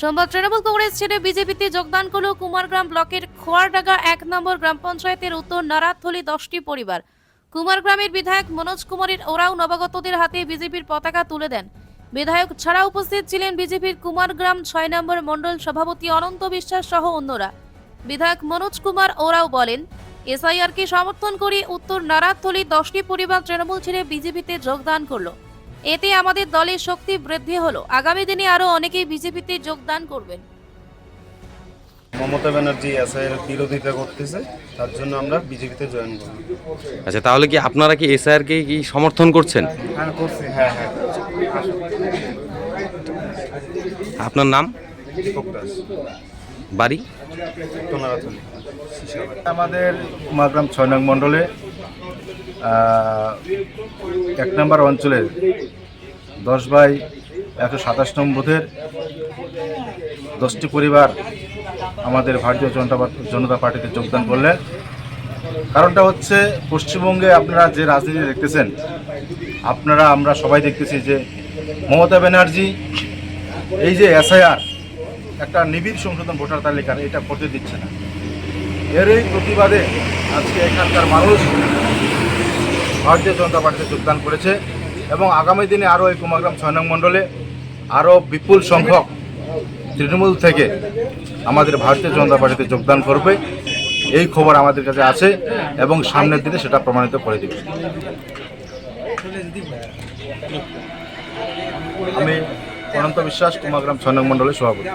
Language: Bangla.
সোমবার তৃণমূল কংগ্রেস ছেড়ে বিজেপিতে যোগদান করল কুমারগ্রাম ব্লকের খোয়ারডাঙ্গা এক নম্বর গ্রাম পঞ্চায়েতের উত্তর নারাথলি দশটি পরিবার। কুমারগ্রামের বিধায়ক মনোজ কুমারের ওরাও নবাগতদের হাতে বিজেপির পতাকা তুলে দেন। বিধায়ক ছাড়া উপস্থিত ছিলেন বিজেপির কুমারগ্রাম ছয় নম্বর মণ্ডল সভাপতি অনন্ত বিশ্বাস সহ অন্যরা। বিধায়ক মনোজ কুমার ওরাও বলেন, এসআইআরকে সমর্থন করে উত্তর নারাথলি দশটি পরিবার তৃণমূল ছেড়ে বিজেপিতে যোগদান করল। এতে আমাদের দলের শক্তি বৃদ্ধি হলো। আগামী দিনে আরও অনেকেই বিজেপিতে যোগদান করবেন। মমতা ব্যানার্জি এসআইয়ের বিরোধিতা করতেছে তার জন্য আমরা বিজেপিতে জয়েন করি আচ্ছা তাহলে কি আপনারা কি এসআইআরকে কি সমর্থন করছেন? হ্যাঁ করছি হ্যাঁ হ্যাঁ। আপনার নাম? দীপক দাস। বাড়ি? টোনারাথলি আমাদের কুমারগ্রাম ছয় নং মণ্ডলে এক নম্বর অঞ্চলের দশ বাই একশো সাতাশ নম্বর বুথের দশটি পরিবার আমাদের ভারতীয় জনতা জনতা পার্টিতে যোগদান করলেন। কারণটা হচ্ছে পশ্চিমবঙ্গে আপনারা যে রাজনীতি দেখতেছেন, আপনারা, আমরা সবাই দেখতেছি যে মমতা ব্যানার্জি, এই যে এসআইআর একটা নিবিড় সংশোধন ভোটার তালিকার এটা করতে দিচ্ছে না। এরই প্রতিবাদে আজকে এখানকার মানুষ ভারতীয় জনতা পার্টিতে যোগদান করেছে এবং আগামী দিনে আরও এই কুমারগ্রাম ছয় নং মণ্ডলে আরও বিপুল সংখ্যক তৃণমূল থেকে আমাদের ভারতীয় জনতা পার্টিতে যোগদান করবে। এই খবর আমাদের কাছে আছে এবং সামনের দিনে সেটা প্রমাণিত করে দেবে। আমি অনন্ত বিশ্বাস কুমাগ্রাম ছয় নং মণ্ডলের সভাপতি।